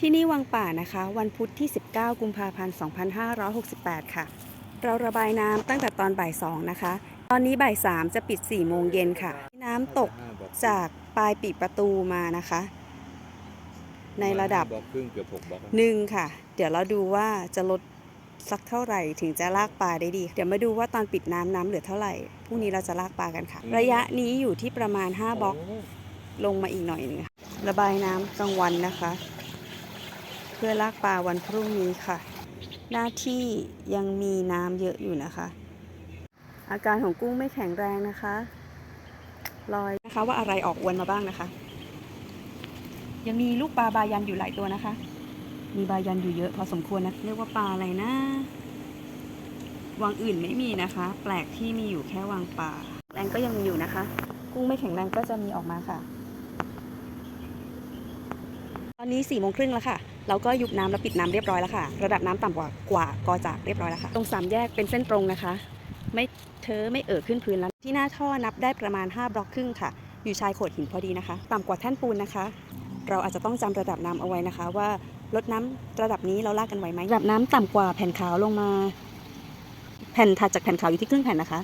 ที่นี่วังป่านะคะ วันพุธที่ 19 กุมภาพันธ์ 2568 ค่ะ เราระบายน้ำตั้งแต่ตอนบ่าย2นะคะ ตอนนี้บ่าย3จะปิด 4 โมงเย็นค่ะ น้ำตกจากปลายปีกประตูมานะคะ ในระดับบล็อกครึ่งเกือบหกบล็อกหนึ่งค่ะ เดี๋ยวเราดูว่าจะลดสักเท่าไหร่ถึงจะลากปลาได้ดี เดี๋ยวมาดูว่าตอนปิดน้ำน้ำเหลือเท่าไหร่ พรุ่งนี้เราจะลากปลากันค่ะ ระยะนี้อยู่ที่ประมาณ 5บล็อกลงมาอีกหน่อยหนึงค่ะระบายน้ำกลางวันนะคะ เพื่อลากปลาวันพรุ่งนี้ค่ะ หน้าที่ยังมีน้ำเยอะอยู่นะคะ อาการของกุ้งไม่แข็งแรงนะคะลอยนะคะว่าอะไรออกอวนมาบ้างนะคะ ยังมีลูกปลาบายันอยู่หลายตัวนะคะ มีบายันอยู่เยอะพอสมควรนะเรียกว่าปลาอะไรนะวังอื่นไม่มีนะคะ แปลกที่มีอยู่แค่วังปลาแรงก็ยังมีอยู่นะคะ กุ้งไม่แข็งแรงก็จะมีออกมาค่ะ อนนี้4ี่โมงครึ่งแล้วค่ะ เราก็ยุบน้ำแล้วปิดน้ำเรียบร้อยแล้วค่ะ ระดับน้ำต่ำกว่ากว่ากอจากเรียบร้อยแล้วค่ะ ตรงสามแยกเป็นเส้นตรงนะคะ ไม่เธอไม่เอ่อขึ้นพื้นแล้ว ที่หน้าท่อนับได้ประมาณ 5 บล็อกครึ่งค่ะ อยู่ชายโขดหินพอดีนะคะ ต่ำกว่าแท่นปูนนะคะ เราอาจจะต้องจำระดับน้ำเอาไว้นะคะ ว่าลดน้ำระดับนี้เราลากกันไหวไหมระดับน้ำต่ำกว่าแผ่นขาวลงมา แผ่นถัดจากแผ่นขาวอยู่ที่ครึ่งแผ่นนะคะ